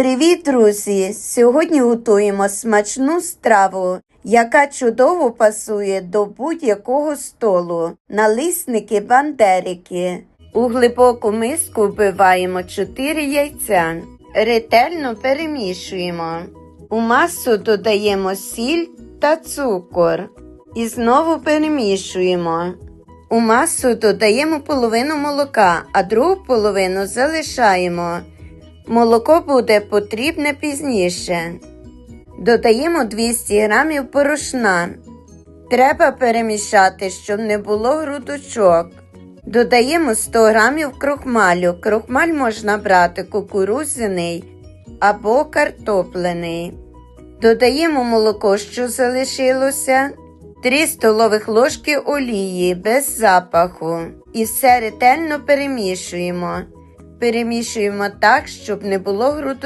Привіт, друзі! Сьогодні готуємо смачну страву, яка чудово пасує до будь-якого столу. Налисники бандерики. У глибоку миску вбиваємо 4 яйця. Ретельно перемішуємо. У масу додаємо сіль та цукор. І знову перемішуємо. У масу додаємо половину молока, а другу половину залишаємо. Молоко буде потрібне пізніше. Додаємо 200 г порошна. Треба перемішати, щоб не було грудочок. Додаємо 100 г крохмалю. Крохмаль можна брати кукурудзяний або картоплений. Додаємо молоко, що залишилося, 3 столових ложки олії без запаху. І все ретельно перемішуємо. Перемішуємо так, щоб не було грудочок.